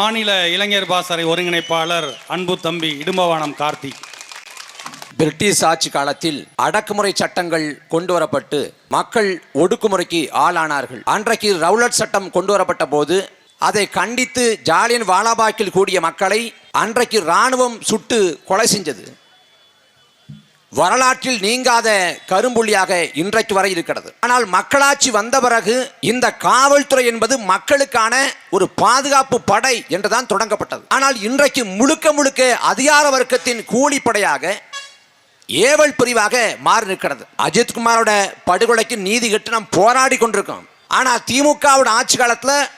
மாநில இளைஞர் பாசறை ஒருங்கிணைப்பாளர் அன்பு தம்பி இடும்பவானம் கார்த்திக் பிரிட்டிஷ் ஆட்சி காலத்தில் அடக்குமுறை சட்டங்கள் கொண்டு வரப்பட்டு மக்கள் ஒடுக்குமுறைக்கு ஆளானார்கள். அன்றைக்கு ரவுலட் சட்டம் கொண்டு வரப்பட்ட போது அதை கண்டித்து ஜாலியன் வாலாபாக்கில் கூடிய மக்களை அன்றைக்கு இராணுவம் சுட்டு கொலை செஞ்சது. வரலாற்றில் நீங்காத கரும்புள்ளியாக இன்றைக்கு வரை இருக்கிறது. ஆனால் மக்களாட்சி வந்த பிறகு இந்த காவல்துறை என்பது மக்களுக்கான ஒரு பாதுகாப்பு படை என்றுதான் தொடங்கப்பட்டது. ஆனால் இன்றைக்கு முழுக்க முழுக்க அதிகார வர்க்கத்தின் கூலிப்படையாக ஏவல் பிரிவாக மாறி நிற்கிறது. அஜித்குமாரோட படுகொலைக்கு நீதி கட்டு நாம் போராடி கொண்டிருக்கோம். ஆனால் திமுகவோட ஆட்சி காலத்தில்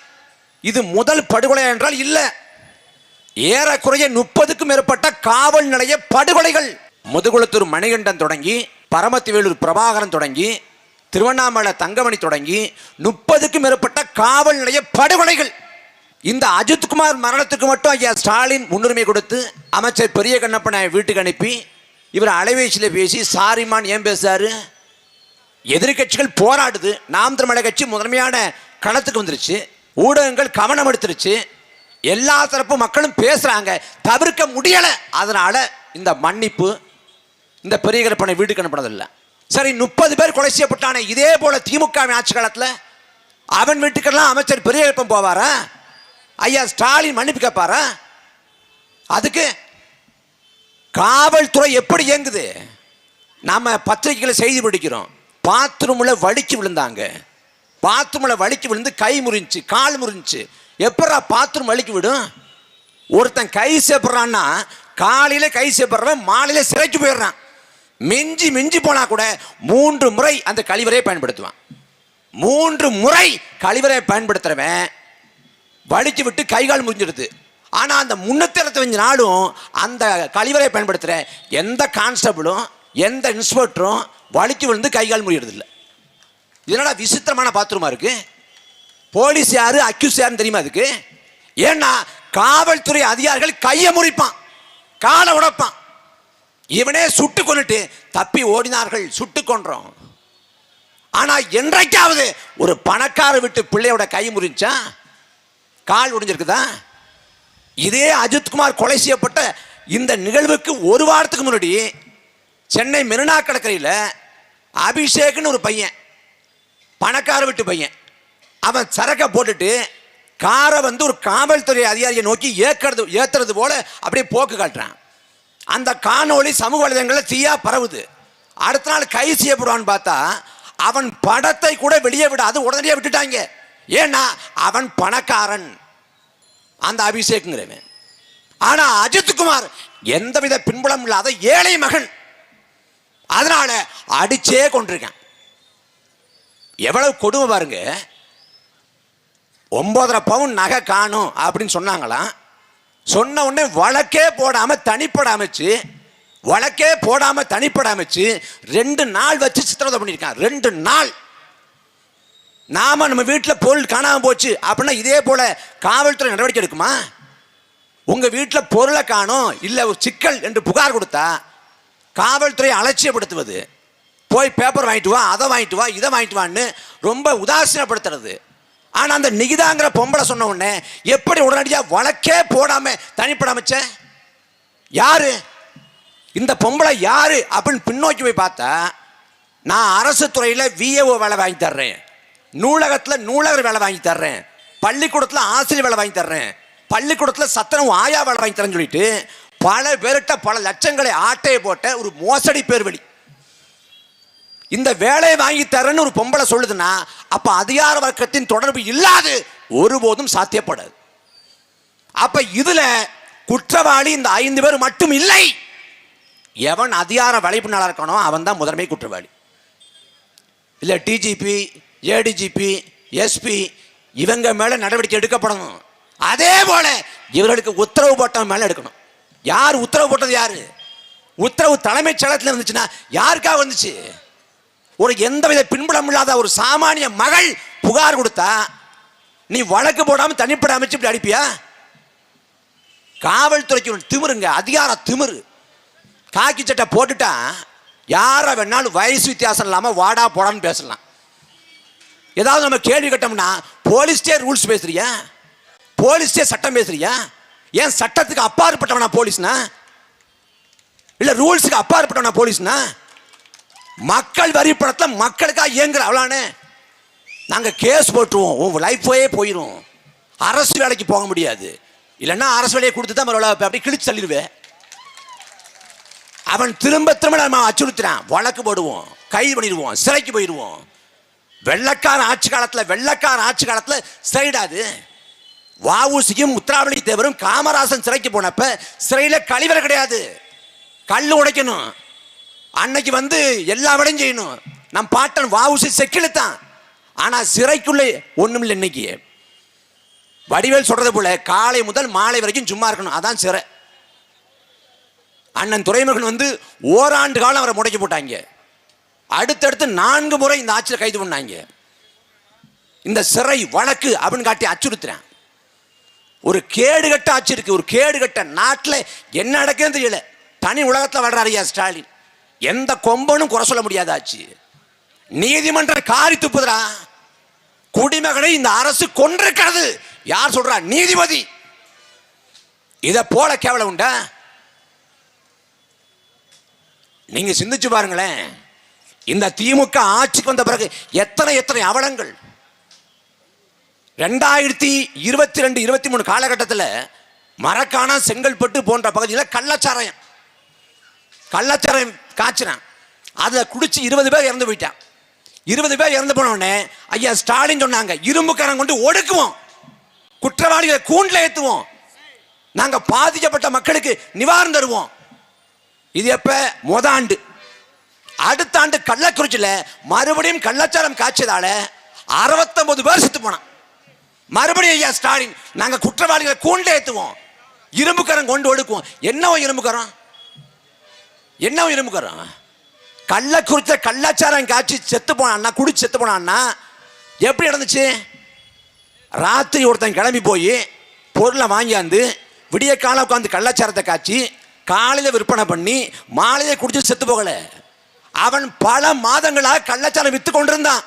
இது முதல் படுகொலை என்றால் இல்லை. ஏறக்குறைய முப்பதுக்கும் மேற்பட்ட காவல் நிலைய படுகொலைகள். முதுகுளத்தூர் மணிகண்டன் தொடங்கி பரமத்திவேலூர் பிரபாகரன் தொடங்கி திருவண்ணாமலை தங்கமணி தொடங்கி முப்பதுக்கும் மேற்பட்ட காவல் நிலைய படுகொலைகள். இந்த அஜித்குமார் மரணத்துக்கு மட்டும் ஐயா ஸ்டாலின் முன்னுரிமை கொடுத்து அமைச்சர் பெரிய கண்ணப்பனை வீட்டுக்கு அனுப்பி இவர் அலைவேசியில் பேசி சாரிமான் ஏன் பேசுறாரு? எதிர்கட்சிகள் போராடுது. நாம் தமிழக கட்சி முதன்மையான களத்துக்கு வந்துருச்சு. ஊடகங்கள் கவனம் எடுத்துருச்சு. எல்லா தரப்பு மக்களும் பேசுகிறாங்க தவிர்க்க முடியலை. அதனால் இந்த மன்னிப்பு இந்த பெரிய கருப்பனை வீட்டுக்கு அனுப்பினதில்லை. சரி முப்பது பேர் கொலை செய்யப்பட்டானே இதே போல திமுக ஆட்சி காலத்தில்? அவன் வீட்டுக்கெல்லாம் அமைச்சர் பெரிய கருப்பன் போவாரா? ஐயா ஸ்டாலின் மன்னிப்பு கேட்பாரா? அதுக்கு காவல்துறை எப்படி இயங்குது? நாம் பத்திரிகைகளை செய்தி படிக்கிறோம். பாத்ரூமில் வலிக்கு விழுந்தாங்க. பாத்ரூமில் வலிக்கு விழுந்து கை முறிஞ்சு கால் முறிஞ்சு. எப்படா பாத்ரூம் வலிக்கு விடும்? ஒருத்தன் கை சேப்படுறான்னா காலையில் கை சேப்படுறவன் மாலையில் சிறைக்கு போயிடுறான். மிஞ்சி மிஞ்சி போனா கூட மூன்று முறை அந்த கழிவறையை பயன்படுத்துவான். மூன்று முறை கழிவறையை பயன்படுத்துறவன் வலிச்சு விட்டு கை கால் முறிஞ்சிடுது. ஆனால் அந்த முன்னூற்றி நாளும் அந்த கழிவறையை பயன்படுத்துகிற எந்த கான்ஸ்டபிளும் எந்த இன்ஸ்பெக்டரும் வலிக்கு விழுந்து கை கால் இதனால் விசித்திரமான பாத்ரூமா இருக்கு. போலீஸ் யாரு அக்யூஸ் யாருன்னு தெரியுமா அதுக்கு? ஏன்னா காவல்துறை அதிகாரிகள் கையை முறிப்பான். காலை உடைப்பான். இவனே சுட்டு கொண்டுட்டு தப்பி ஓடினார்கள் சுட்டு கொன்றோம். ஆனால் என்றைக்காவது ஒரு பணக்கார விட்டு பிள்ளையோட கை முறிஞ்சா கால் உடிஞ்சிருக்குதா? இதே அஜித்குமார் கொலை செய்யப்பட்ட இந்த நிகழ்வுக்கு ஒரு வாரத்துக்கு முன்னாடி சென்னை மெரினா கடற்கரையில் அபிஷேக்னு ஒரு பையன் பணக்கார விட்டு பையன் அவன் சரக்கை போட்டுட்டு காரை வந்து ஒரு காவல்துறை அதிகாரியை நோக்கி ஏக்கிறது ஏத்துறது போல அப்படியே போக்கு காட்டுறான். அந்த காணொளி சமூக வலைதளங்களில் தீயா பரவுது. அடுத்த நாள் கைது செய்யப்படுவான்னு பார்த்தா அவன் படத்தை கூட வெளியே விடாது உடனடியாக விட்டுட்டாங்க. ஏன்னா அவன் பணக்காரன். அந்த அபிஷேக்குங்கிறவன். ஆனால் அஜித்குமார் எந்தவித பின்புலம் இல்லாத ஏழை மகன். அதனால அடிச்சே கொண்டிருக்கான். எவ்வளவு கொடுமை பாருங்க. ஒன்பதரை பவுன் நகை காணும் அப்படின்னு சொன்னாங்களாம். சொன்ன உடனே வழக்கே போடாமல் தனிப்பட அமைச்சு வழக்கே போடாமல் தனிப்பட அமைச்சு ரெண்டு நாள் வச்சு சித்திரவதை பண்ணியிருக்கான். ரெண்டு நாள். நாம நம்ம வீட்டில் பொருள் காணாமல் போச்சு அப்படின்னா இதே போல காவல்துறை நடவடிக்கை எடுக்குமா? உங்கள் வீட்டில் பொருளை காணும் இல்லை ஒரு சிக்கல் என்று புகார் கொடுத்தா காவல்துறை அலட்சியப்படுத்துவது. போய் பேப்பர் வாங்கிட்டு வா அதை வாங்கிட்டு வா இதை வாங்கிட்டு வான்னு ரொம்ப உதாசீனப்படுத்துறது. ஆனால் அந்த நிகிதாங்கிற பொம்பளை சொன்ன உடனே எப்படி உடனடியாக வழக்கே போடாம தனிப்பட அமைச்ச? யாரு? இந்த பொம்பளை யாரு? அப்படின்னு பின்னோக்கி போய் பார்த்தா நான் அரசு துறையில் விஏஓ வேலை வாங்கி தர்றேன். நூலகத்தில் நூலகர் வேலை வாங்கி தர்றேன். பள்ளிக்கூடத்தில் ஆசிரியர் வேலை வாங்கி தர்றேன். பள்ளிக்கூடத்தில் சத்தனம் ஆயா வேலை வாங்கி தரேன்னு சொல்லிட்டு பல பேர்கிட்ட பல லட்சங்களை ஆட்டையை போட்ட ஒரு மோசடி பேர் வழி இந்த வேலையை வாங்கி தரேன்னு ஒரு பொம்பளை சொல்லுதுன்னா அப்ப அதிகார வர்க்கத்தின் தொடர்பு இல்லாது ஒருபோதும் சாத்தியப்படாது. அப்ப இதுல குற்றவாளி இந்த ஐந்து பேர் மட்டும் இல்லை. எவன் அதிகார வலைப்பினாளர் இருக்கானோ அவன் தான் முதன்மை குற்றவாளி. இல்லை டிஜிபி ஏடிஜிபி எஸ்பி இவங்க மேலே நடவடிக்கை எடுக்கப்படணும். அதே போல இவர்களுக்கு உத்தரவு போட்டவன் மேலே எடுக்கணும். யார் உத்தரவு போட்டது யாரு? உத்தரவு தலைமைச் செயலத்தில் இருந்துச்சுன்னா யாருக்காக வந்துச்சு? ஒரு எந்தவித பின்புலம் இல்லாத ஒரு சாமானிய மகள் புகார் கொடுத்தா நீ வழக்கு போடாமல் தனிப்பட அமைச்சு இப்படி அடிப்பியா? காவல்துறைக்கு ஒரு திமிருங்க அதிகார திமிரு. காக்கி சட்டை போட்டுட்டா யாரை வேணாலும் வயசு வித்தியாசம் இல்லாமல் வாடா போடான்னு பேசலாம். ஏதாவது நம்ம கேள்வி கேட்டோம்னா போலீஸ்டே ரூல்ஸ் பேசுறியா? போலீஸ்டே சட்டம் பேசுறியா? ஏன் சட்டத்துக்கு அப்பாற்பட்டவனா போலீஸ்னா? இல்லை ரூல்ஸுக்கு அப்பாற்பட்டவனா போலீஸ்னா? மக்கள் வரி பணத்தில் மக்களுக்காக இயங்குற அவ்வளோனே நாங்கள் கேஸ் போட்டுருவோம். உன் லைஃபே போயிடும் அரசு வேலைக்கு போக முடியாது. இல்லைன்னா அரசு வேலையை கொடுத்து தான் மறுபடியும் அப்படி கிழிச்சு தள்ளிடுவேன் அவன் திரும்ப திரும்ப நம்ம அச்சுறுத்துறான். வழக்கு போடுவோம். கைது பண்ணிடுவோம். சிறைக்கு போயிடுவோம். வெள்ளக்காரன் ஆட்சி காலத்தில் வெள்ளக்காரன் ஆட்சி காலத்தில் சைடாது வாவூசியும் முத்ராவளி தேவரும் காமராசன் சிறைக்கு போனப்ப சிறையில் கழிவறை கிடையாது. கல் உடைக்கணும். அன்னைக்கு வந்து எல்லா வேலையும் செய்யணும். நம் பாட்டன் வாவுசி செக்கிழுத்தான். ஆனால் சிறைக்குள்ளே ஒன்றும் இல்லை இன்னைக்கு. வடிவேல் சொல்றது போல காலை முதல் மாலை வரைக்கும் சும்மா இருக்கணும். அதான் சிறை. அண்ணன் துறைமுகன் வந்து ஓராண்டு காலம் அவரை முடக்கி போட்டாங்க. அடுத்தடுத்து நான்கு முறை இந்த ஆட்சியில் கைது பண்ணாங்க. இந்த சிறை வழக்கு அப்படின்னு காட்டி அச்சுறுத்துறேன். ஒரு கேடுகட்ட ஆட்சி இருக்கு. ஒரு கேடுகட்ட நாட்டில் என்ன நடக்குதுன்னு தெரியல. தனி உலகத்தில் வர்றாரு ஐயா ஸ்டாலின். எந்த கொம்பனும் குறை சொல்ல முடியாதாச்சு. நீதிமன்றம் காரி துப்புதுரா குடிமகனை இந்த அரசு கொண்டிருக்கிறது யார் சொல்றா? நீதிபதி. இதை போல கேவலம் உண்டா? நீங்க சிந்திச்சு பாருங்களேன். இந்த திமுக ஆட்சிக்கு வந்த பிறகு எத்தனை எத்தனை அவலங்கள்? ரெண்டாயிரத்தி இருபத்தி ரெண்டு இருபத்தி மூணு காலகட்டத்தில் மரக்காணா செங்கல்பட்டு போன்ற பகுதியில் கள்ளச்சாராயம். கள்ளச்சாராயம் காய்ச்சினான் அதை குடிச்சு இருபது பேர் இறந்து போயிட்டான். இருபது பேர் இறந்து போன உடனே ஐயா ஸ்டாலின் சொன்னாங்க இரும்புக்காரன் கொண்டு ஒடுக்குவோம். குற்றவாளிகளை கூண்டில் ஏற்றுவோம் நாங்க பாதிக்கப்பட்ட மக்களுக்கு நிவாரணம் தருவோம். இது எப்ப? முத ஆண்டு. அடுத்த ஆண்டு கள்ளக்குறிச்சியில் மறுபடியும் கள்ளச்சாரம் காய்ச்சதால அறுபத்தொன்பது பேர் செத்து போனான். மறுபடியும் ஐயா ஸ்டாலின் நாங்க குற்றவாளிகளை கூண்டில் ஏற்றுவோம் இரும்புக்கரம் கொண்டு ஒடுக்குவோம். என்னவோ இரும்புக்கரம் என்னவோ இரும்புக்கரம் கள்ளக்குறிச்சியில் கள்ளாச்சாரம் காய்ச்சி செத்து போனான்னா குடிச்சு செத்து போனான்னா எப்படி நடந்துச்சு? ராத்திரி ஒருத்தன் கிளம்பி போய் பொருளை வாங்கியாந்து விடிய காலம் உட்காந்து கள்ளாச்சாரத்தை காய்ச்சி காலையில் விற்பனை பண்ணி மாலையை குடிச்சு செத்து போகல. அவன் பல மாதங்களாக கள்ளச்சாரம் விற்று கொண்டிருந்தான்.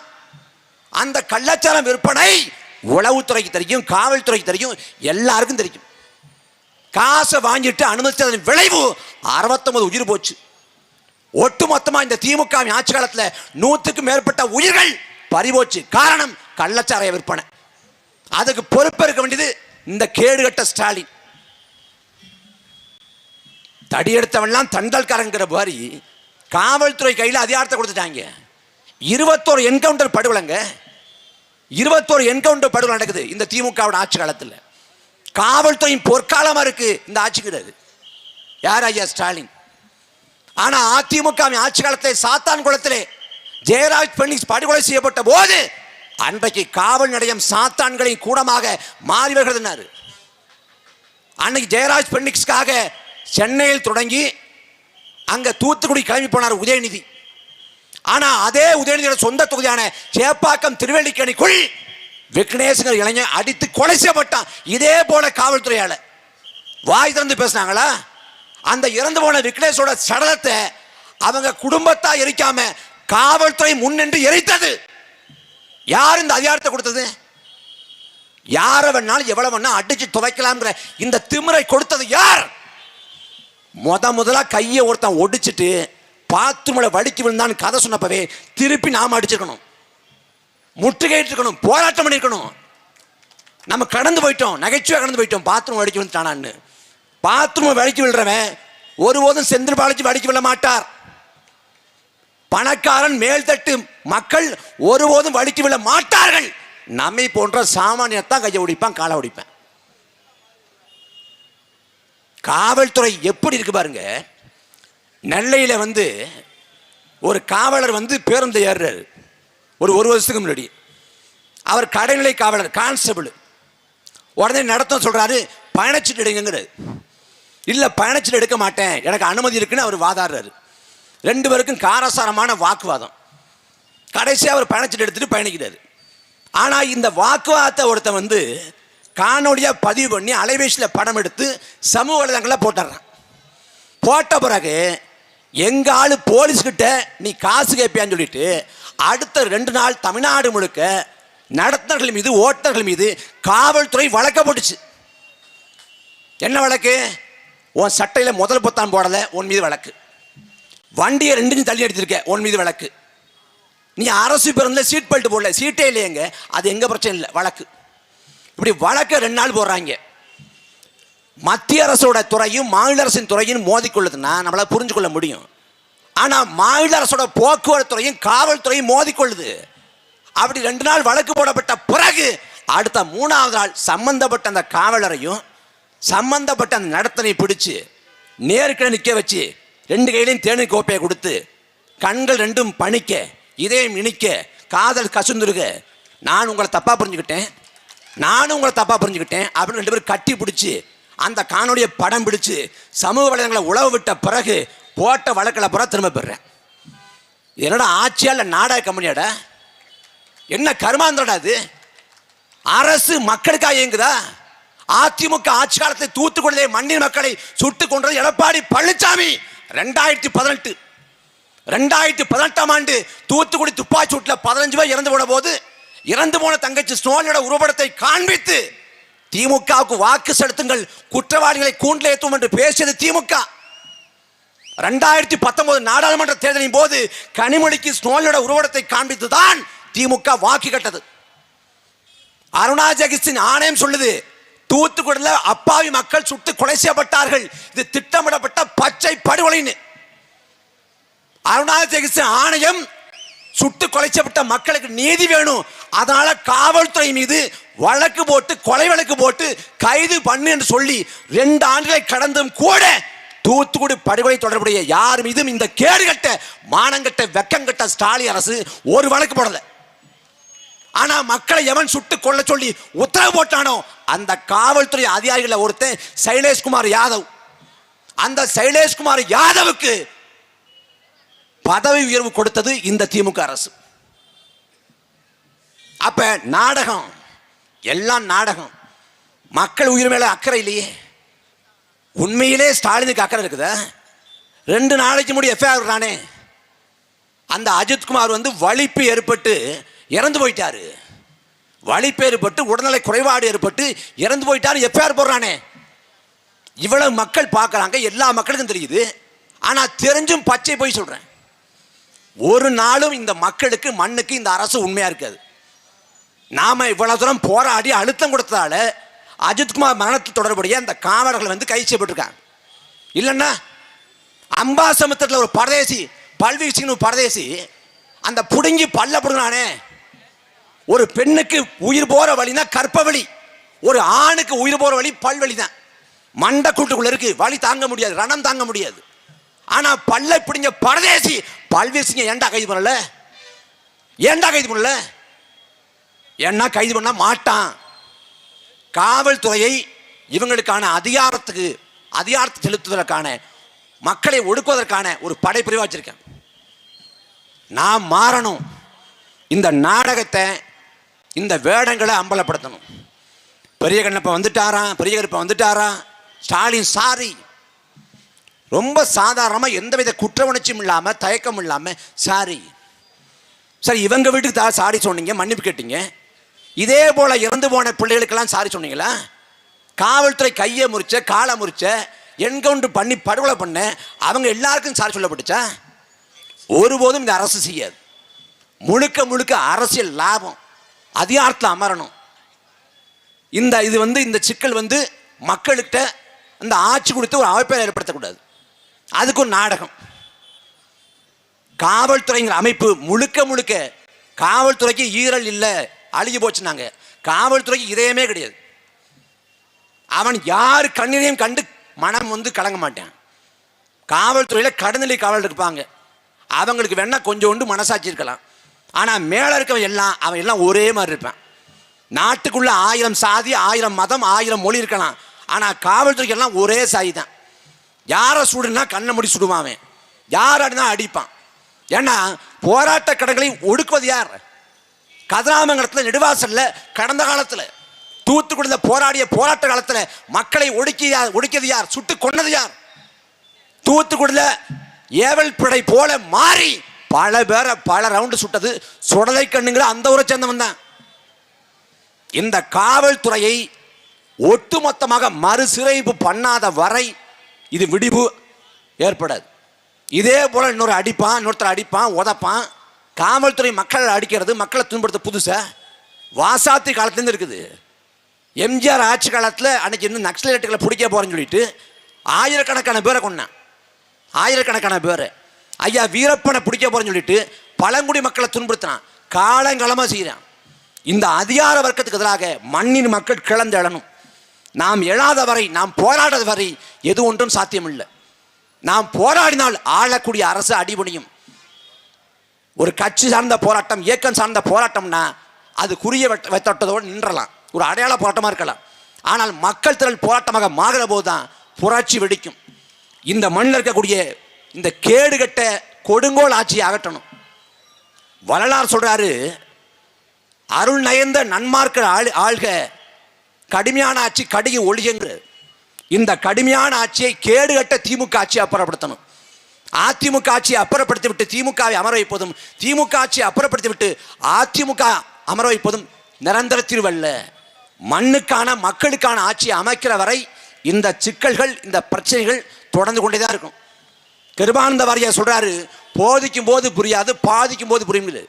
அந்த கள்ளச்சாரம் விற்பனை உளவுத்துறைக்கு தெரியும் காவல்துறைக்கு தெரியும் எல்லாருக்கும் தெரியும். காசை வாங்கிட்டு அனுமதிச்சதன் விளைவு அறுபத்தொன்பது உயிர் போச்சு. ஒட்டுமொத்தமா இந்த திமுக ஆட்சி காலத்தில் நூற்றுக்கும் மேற்பட்ட உயிர்கள் பறிபோச்சு. காரணம் கள்ளச்சாராய விற்பனை. அதுக்கு பொறுப்பேற்க வேண்டியது இந்த கேடுகட்ட ஸ்டாலின். தடி எடுத்தவன்லாம் தண்டல்காரங்கிற மாதிரி காவல்துறை கையில் அதிகாரத்தை கொடுத்துட்டாங்க. இருபத்தோரு என்கவுண்டர் படுகொலைங்க. இருபத்தோரு என்கவுண்டர் படுகொலை நடக்குது இந்த திமுகவோட ஆட்சி காலத்தில். காவல்துறையின் பொற்காலமாக இருக்குது இந்த ஆட்சிக்கிறது யார் ஐயா ஸ்டாலின்? ஆனால் அதிமுக ஆட்சி காலத்தில் சாத்தான் குளத்திலே ஜெயராஜ் பெண்ணிக்ஸ் படுகொலை செய்யப்பட்ட போது அன்றைக்கு காவல் நிலையம் சாத்தான்களின் கூடமாக மாறி வருகிறது அன்னைக்கு ஜெயராஜ் பெண்ணிக்ஸ்க்காக சென்னையில் தொடங்கி அங்கே தூத்துக்குடி கிளம்பி போனார் உதயநிதி. ஆனால் அதே உதயநிதியோட சொந்த தொகுதியான சேப்பாக்கம் திருவல்லிக்கணிக்குள் விக்னேஷ்ங்கிற இளைஞன் அடித்து கொலை செய்யப்பட்டான். இதே போல காவல்துறையால். வாய் திறந்து பேசுனாங்களா? அந்த இறந்து போன விக்னேஷோட சடலத்தை அவங்க குடும்பத்தா எரிக்காம காவல்துறை முன்னின்று எரித்தது. யார் இந்த அதிகாரத்தை கொடுத்தது? யாரை வேணாலும் எவ்வளவு வேணா அடிச்சு துவைக்கலாம்ங்கிற இந்த திமிரை கொடுத்தது யார்? முத முதலா கையை ஒருத்தன் ஒடிச்சிட்டு பாத்ரூமில் வடிக்கு விழுந்தான்னு கதை சொன்னப்பவே திருப்பி நாம அடிச்சிருக்கணும். முற்றுகையிட்டிருக்கணும் போராட்டம் பண்ணியிருக்கணும். நம்ம கடந்து போயிட்டோம் நகைச்சுவை கடந்து போயிட்டோம் பாத்ரூம் அடிச்சு விழுந்துட்டானான்னு. பாத்ரூம் வலிக்கு விழுறவன் ஒருபோதும் செந்தில் பாலிச்சு வலிக்கு விழ மாட்டார். பணக்காரன் மேல்தட்டு மக்கள் ஒருபோதும் வலிக்கு விழ மாட்டார்கள். நம்மை போன்ற சாமானியத்தான் கையை ஒடிப்பான் காலை ஒடிப்பேன் காவல்துறை எப்படி இருக்கு பாருங்க. நெல்லையில் வந்து ஒரு காவலர் வந்து பேருந்து ஏறுறாரு. ஒரு ஒரு வருஷத்துக்கு முன்னாடி. அவர் கடைநிலை காவலர் கான்ஸ்டபிள். உடனே நடத்தம் சொல்றாரு பயணச்சீட்டு எடுங்கிறாரு இல்லை பயணச்சீட்டு எடுக்க மாட்டேன். எனக்கு அனுமதி இருக்குன்னு அவர் வாதாடுறாரு. ரெண்டு பேருக்கும் காரசாரமான வாக்குவாதம். கடைசியாக அவர் பயணச்சீட்டு எடுத்துகிட்டு பயணிக்கிறார். ஆனால் இந்த வாக்குவாதத்தை ஒருத்தன் வந்து காணொலியாக பதிவு பண்ணி அலைபேசியில் படம் எடுத்து சமூக வலைதளங்களில் போட்டுடுறான் போட்ட பிறகு எங்கள் ஆள் போலீஸ்கிட்ட நீ காசு கேட்பியான்னு சொல்லிட்டு அடுத்த ரெண்டு நாள் தமிழ்நாடு முழுக்க நடத்துனர்கள் மீது ஓட்டர்கள் மீது காவல்துறை வழக்க போட்டுச்சு. என்ன வழக்கு? உன் சட்டையில் முதல் பொத்தான் போடலை உன் மீது வழக்கு. வண்டியை ரெண்டு தள்ளி அடிச்சிருக்க உன் மீது வழக்கு. நீ அரசு பேருந்துல சீட் பெல்ட் போடல சீட்டே இல்லையங்க. அது எங்கே பிரச்சனை இல்லை வழக்கு. இப்படி வழக்கை ரெண்டு நாள் போடுறாங்க. மத்திய அரசோட துறையும் மாநில அரசின் துறையும் மோதிக்கொள்ளுதுன்னா நம்மளால் புரிஞ்சு கொள்ள முடியும். ஆனால் மாநில அரசோட போக்குவரத்து துறையும் காவல்துறையும் மோதிக்கொள்ளுது. அப்படி ரெண்டு நாள் வழக்கு போடப்பட்ட பிறகு அடுத்த மூணாவது நாள் சம்பந்தப்பட்ட அந்த காவலரையும் சம்பந்தப்பட்ட அந்த நடத்தனை பிடிச்சு நேருக்கு நிற்க வச்சு ரெண்டு கையிலையும் தேனி கோப்பையை கொடுத்து கண்கள் ரெண்டும் பணிக்க இதயம் இனிக்க காதல் கசுந்துருக நான் உங்களை தப்பாக புரிஞ்சுக்கிட்டேன் நானும் உங்களை தப்பாக புரிஞ்சுக்கிட்டேன் அப்படின்னு ரெண்டு பேரும் கட்டி பிடிச்சி அந்த காணொலியை படம் பிடிச்சு சமூக வலைதளங்களை உழவு விட்ட பிறகு போட்ட வழக்கில் பிறகு திரும்ப பெறுறேன். என்னடா ஆட்சியா நாடக கம்பெனியாடா? என்ன கருமாந்திரடா அது அரசு மக்களுக்காக இயங்குதா? அதிமுக ஆட்சி காலத்தை தூத்துக்குடியிலே மண்ணின் மக்களை சுட்டுக் கொன்றது எடப்பாடி பழனிசாமி ரெண்டாயிரத்தி பதினெட்டு. ரெண்டாயிரத்தி பதினெட்டாம் ஆண்டு தூத்துக்குடி துப்பாக்கி சூட்டில் பதினஞ்சு பேர் இறந்து போன போது இறந்து போன தங்கச்சி ஸ்னோலியோட உருவப்படத்தை காண்பித்து திமுகவுக்கு வாக்கு செலுத்துங்கள் குற்றவாளிகளை கூண்டில் ஏற்றுவோம் என்று பேசியது திமுக. ரெண்டாயிரத்தி பத்தொன்பது நாடாளுமன்ற தேர்தலின் போது கனிமொழிக்கு ஸ்னோலியோட உருவடத்தை காண்பித்து தான் திமுக வாக்கு கட்டது. அருணா ஜெகசின் ஆணையம் சொல்லுது தூத்துக்குடியில் அப்பாவி மக்கள் சுட்டு கொலை செய்யப்பட்டார்கள். இது திட்டமிடப்பட்ட பச்சை படுகொலைன்னு. அருணா ஜெகசின் ஆணையம் சுட்டு கொலை செய்யப்பட்ட மக்களுக்கு நீதி வேணும். அதனால காவல்துறை மீது வழக்கு போட்டு கொலை வழக்கு போட்டு கைது பண்ணு என்று சொல்லி ரெண்டு ஆண்டுகளை கடந்தும் கூட தூத்துக்குடி படுகொலை தொடர்புடைய யார் மீதும் இந்த கேடுகட்ட மானங்கட்ட வெக்கங்கட்ட ஸ்டாலின் அரசு ஒரு வழக்கு போடலை. ஆனா மக்களை எவன் சுட்டு கொள்ள சொல்லி உத்தரவு போட்டானோ அந்த காவல்துறை அதிகாரிகளை ஒருத்தன் சைலேஷ்குமார் யாதவ். அந்த சைலேஷ்குமார் யாதவுக்கு பதவி உயர்வு கொடுத்தது இந்த திமுக அரசு. அப்ப நாடகம் எல்லாம் நாடகம். மக்கள் உயிர் மேல அக்கறை இல்லையே. உண்மையிலே ஸ்டாலினுக்கு அக்கறை இருக்குதா? ரெண்டு நாளைக்கு முடி எஃப்ஐஆர் தானே அந்த அஜித்குமார் வந்து வலிப்பு ஏற்பட்டு இறந்து போயிட்டாரு. வலிப்பு ஏற்பட்டு உடல்நிலை குறைபாடு ஏற்பட்டு இறந்து போயிட்டாரு. எஃப்ஐஆர் போடுறானே. இவ்வளவு மக்கள் பார்க்குறாங்க. எல்லா மக்களுக்கும் தெரியுது. ஆனால் தெரிஞ்சும் பச்சை போய் சொல்கிறேன் ஒரு நாளும் இந்த மக்களுக்கு மண்ணுக்கு இந்த அரசு உண்மையாக இருக்காது. நாம் இவ்வளோ தூரம் போராடி அழுத்தம் கொடுத்ததால அஜித்குமார் மரணத்தில் தொடர்புடைய அந்த காவலர்கள் வந்து கைது செய்யப்பட்டிருக்காங்க. இல்லைன்னா அம்பாசமுத்திரத்தில் ஒரு பரதேசி பல்வீர் ஒரு பரதேசி அந்த புடுங்கி பல்ல புடுங்கினானே ஒரு பெண்ணுக்கு உயிர் போற வழினா கற்ப வழி ஒரு ஆணுக்கு உயிர் போற வழி பல்வழி தான் மண்டை கூட்டுக்குள்ள இருக்கு வழி தாங்க முடியாது ரணம் தாங்க முடியாது. ஆனா பல்லை பிடிஞ்ச பரதேசி பல்வீர் சிங்க ஏன்டா கைது பண்ணல? ஏன்டா கைது பண்ணல? ஏன்னா கைது பண்ண மாட்டான். காவல்துறையை இவங்களுக்கான அதிகாரத்துக்கு அதிகாரத்தை செலுத்துவதற்கான மக்களை ஒடுக்குவதற்கான ஒரு படைப்பிரிவாக வச்சிருக்கேன். நான் மாறணும். இந்த நாடகத்தை இந்த வேடங்களை அம்பலப்படுத்தணும். பெரிய கண்ணப்ப வந்துட்டாராம் பெரிய கருப்ப வந்துட்டாராம். ஸ்டாலின் சாரி. ரொம்ப சாதாரணமாக எந்தவித குற்ற உணர்ச்சியும் இல்லாமல் தயக்கம் இல்லாமல் சாரி. சரி இவங்க வீட்டுக்கு தான் சாரி சொன்னீங்க மன்னிப்பு கேட்டீங்க. இதே போல் இறந்து போன பிள்ளைகளுக்கெல்லாம் சாரி சொன்னீங்களா? காவல்துறை கையை முறிச்ச காலை முறிச்ச என்கவுண்டர் பண்ணி படுகொலை பண்ண அவங்க எல்லாருக்கும் சாரி சொல்லப்பட்டுச்சா? ஒருபோதும் இந்த அரசு செய்யாது. முழுக்க முழுக்க அரசியல் லாபம். அதிகாரத்தில் அமரணும். இந்த இது வந்து இந்த சிக்கல் வந்து மக்கள்கிட்ட அந்த ஆட்சி கொடுத்து ஒரு அமைப்பை ஏற்படுத்தக்கூடாது. அதுக்கு ஒரு நாடகம். காவல்துறைங்கிற அமைப்பு முழுக்க முழுக்க காவல்துறைக்கு ஈரல் இல்லை அழுகி போச்சுனாங்க காவல்துறைக்கு இதயமே கிடையாது. அவன் யார் கண்ணிலையும் கண்டு மனம் வந்து கலங்க மாட்டான். காவல்துறையில் கடுநிலை காவல் இருப்பாங்க. அவங்களுக்கு வேணால் கொஞ்சோண்டு மனசாட்சி இருக்கலாம். ஆனால் மேலே இருக்கவன் எல்லாம் அவன் எல்லாம் ஒரே மாதிரி இருப்பான். நாட்டுக்குள்ளே ஆயிரம் சாதி ஆயிரம் மதம் ஆயிரம் மொழி இருக்கலாம். ஆனால் காவல்துறைக்கு எல்லாம் ஒரே சாதி தான் யாரை சுடுனா கண்ணை முடி சுடுவான் அவன். யார் அடினா அடிப்பான். ஏன்னா போராட்ட கடங்களை ஒடுக்குவது யார்? கதிராமங்கலத்தில் நெடுவாசலில் கடந்த காலத்தில் தூத்துக்குடியில் போராடிய போராட்ட காலத்தில் மக்களை ஒடுக்கி யார் ஒடுக்கியது யார்? சுட்டு கொன்னது யார்? தூத்துக்குடியில் ஏவல் பிழை போல மாறி பல பேரை பல ரவுண்டு சுட்டது. சுடலை கண்ணுங்கிற அந்த ஊரை சேர்ந்தவன் தான். இந்த காவல்துறையை ஒட்டுமொத்தமாக மறுசீரமைப்பு பண்ணாத வரை இது விடிவு ஏற்படாது. இதே போல் இன்னொரு அடிப்பான் இன்னொருத்தர் அடிப்பான் உதப்பான். காவல்துறை மக்களை அடிக்கிறது மக்களை துன்படுத்த புதுசா? வாசாத்தி காலத்துலேருந்து இருக்குது. எம்ஜிஆர் ஆட்சி காலத்தில் அன்னைக்கு இன்னும் நக்சலைட்டுகளை பிடிக்க போகிறேன்னு சொல்லிட்டு ஆயிரக்கணக்கான பேரை கொண்டான் ஆயிரக்கணக்கான பேர். ஐயா வீரப்பனை பிடிக்க போறேன்னு சொல்லிட்டு பழங்குடி மக்களை துன்புறுத்தினான். காலங்காலமாக செய்கிறான் இந்த அதிகார வர்க்கத்துக்கு எதிராக மண்ணின் மக்கள் கிளந்து எழணும். நாம் எழாத வரை நாம் போராடாத வரை எது ஒன்றும் சாத்தியமில்லை. நாம் போராடினால் ஆளக்கூடிய அரசு அடிபணியும். ஒரு கட்சி சார்ந்த போராட்டம் இயக்கம் சார்ந்த போராட்டம்னா அது குறிய வெட்ட நின்றலாம். ஒரு அடையாள போராட்டமாக இருக்கலாம். ஆனால் மக்கள் திரள் போராட்டமாக மாகிற போது தான் புரட்சி வெடிக்கும். இந்த மண்ணில் இருக்கக்கூடிய இந்த கேடுகட்ட கொடுங்கோல் ஆட்சியை அகற்றணும் வரலாறு சொல்றாரு அருள் நயந்த நன்மார்க்க ஆள் ஆள்க கடுமையான ஆட்சி கடுகி ஒளியங்கு இந்த கடுமையான ஆட்சியை கேடுகட்ட திமுக ஆட்சியை அப்புறப்படுத்தணும். அதிமுக ஆட்சியை அப்புறப்படுத்தி விட்டு திமுகவை அமர வைப்பதும் திமுக ஆட்சியை அப்புறப்படுத்தி விட்டு அதிமுக அமர வைப்பதும் நிரந்தர தீர்வல்ல. மண்ணுக்கான மக்களுக்கான ஆட்சியை அமைக்கிற வரை இந்த சிக்கல்கள் இந்த பிரச்சனைகள் தொடர்ந்து கொண்டே தான் இருக்கும். கிருபானந்த வாரியார் சொல்கிறாரு போதிக்கும் போது புரியாது பாதிக்கும் போது புரியுது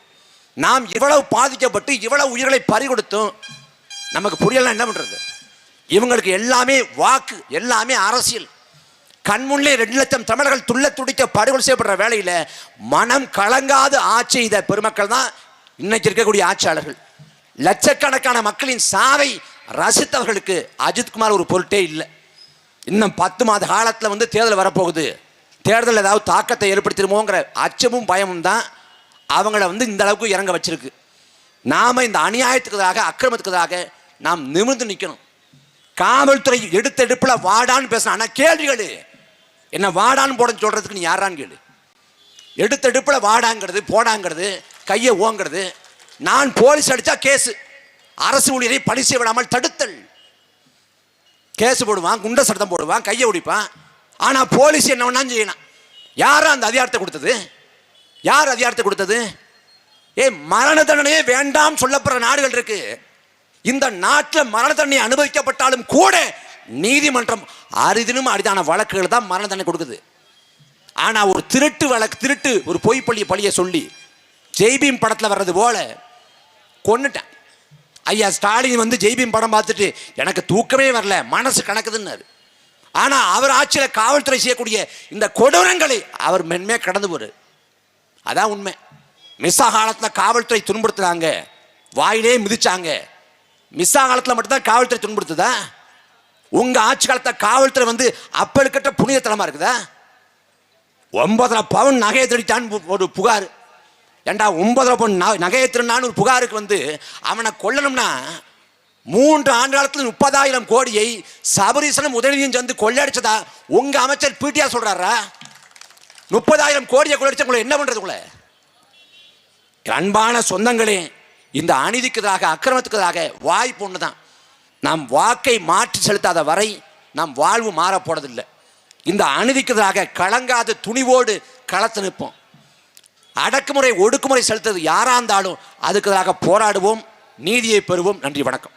நாம் இவ்வளவு பாதிக்கப்பட்டு இவ்வளவு உயிர்களை பறி கொடுத்தும் நமக்கு புரியலாம் என்ன பண்ணுறது இவங்களுக்கு எல்லாமே வாக்கு எல்லாமே அரசியல். கண்முன்னே ரெண்டு லட்சம் தமிழர்கள் துள்ள துடிக்க படுகொலை செய்யப்படுற வேலையில் மனம் கலங்காத ஆட்சி செய்த பெருமக்கள் தான் இன்னைக்கு இருக்கக்கூடிய ஆட்சியாளர்கள். லட்சக்கணக்கான மக்களின் சாவை ரசித்தவர்களுக்கு அஜித்குமார் ஒரு பொருட்டே இல்லை. இன்னும் பத்து மாத காலத்தில் வந்து தேர்தல் வரப்போகுது. தேர்தல் ஏதாவது தாக்கத்தை ஏற்படுத்திடுமோங்கிற அச்சமும் பயமும் தான் அவங்கள வந்து இந்த அளவுக்கு இறங்க வச்சிருக்கு. நாம் இந்த அநியாயத்துக்கு எதிராக அக்கிரமத்துக்கு எதிராக நாம் நிமிர்ந்து நிற்கணும் காவல்துறை எடுத்த எடுப்பில் வாடான்னு பேசணும் ஆனால் கேள்விகள் என்ன வாடான்னு போட சொல்கிறதுக்கு நீ யாரான்னு கேளு. எடுத்த எடுப்பில் வாடாங்கிறது போடாங்கிறது கையை ஓங்கிறது நான் போலீஸ் அடித்தா கேஸு அரசு ஊழியரை பணி செய்ய விடாமல் தடுத்தல். கேஸ் போடுவான் குண்ட சட்டம் போடுவான் கையை ஒடிப்பான் ஆனால் போலீஸ் என்ன வேணாலும் செய்யணும்? யாரா அந்த அதிகாரத்தை கொடுத்தது? யார் அதிகாரத்தை கொடுத்தது? ஏ மரண தண்டனையே வேண்டாம் சொல்லப்படுற நாடுகள் இருக்கு. இந்த நாட்டில் மரண தண்டனை அனுபவிக்கப்பட்டாலும் கூட நீதிமன்றம் அரிதினும் அரிதான வழக்குகள் தான் மரண தண்டனை கொடுக்குது. ஆனால் ஒரு திருட்டு வழக்கு திருட்டு ஒரு பொய் பள்ளிய பழிய சொல்லி ஜெய்பீம் படத்தில் வர்றது போல கொன்னுட்டேன். ஐயா ஸ்டாலின் வந்து ஜெய்பீம் படம் பார்த்துட்டு எனக்கு தூக்கமே வரல மனசு கணக்குதுன்னாரு. ஆனா அவர் ஆட்சியில் காவல்துறை செய்யக்கூடிய இந்த கொடூரங்களை அவர் மென்மே கடந்து போரு அதான் உண்மை. மிஸ்ஸா காலத்தில் காவல்துறை துன்புறுத்துறாங்க வாயிலே மிதிச்சாங்க. மிஸ்ஸா காலத்தில் மட்டும்தான் காவல்துறை துன்புறுத்துதா? உங்க ஆட்சி காலத்தில் காவல்துறை வந்து அப்பழுக்கட்ட புனிதத்தனமா இருக்குதா? ஒன்பதரை பவுன் நகையை திருடிட்டான்னு ஒரு புகார். ஏண்டா ஒன்பதரை பவுன் நகையை திருடினான்னு ஒரு புகாருக்கு வந்து அவனை கொல்லணும்னா மூன்று ஆண்டு காலத்தில் முப்பதாயிரம் கோடியை சபரீசனும் உதயநிதியும் சேர்ந்து கொள்ளையடிச்சதா உங்க அமைச்சர் பிடிஆர் சொல்றாரா? முப்பதாயிரம் கோடியை கொள்ளடிச்ச உங்களை என்ன பண்றது உங்களை? அன்பான சொந்தங்களே இந்த அநீதிக்கு எதிராக அக்கிரமத்துக்கு எதிராக வாய்ப்பு ஒன்று தான் நாம் வாக்கை மாற்றி செலுத்தாத வரை நாம் வாழ்வு மாறப்போறதில்லை இந்த அநீதிக்கு எதிராக கலங்காத துணிவோடு களத்து நிற்போம். அடக்குமுறை ஒடுக்குமுறை செலுத்தது யாராக இருந்தாலும் அதுக்கு எதிராக போராடுவோம். நீதியை பெறுவோம். நன்றி வணக்கம்.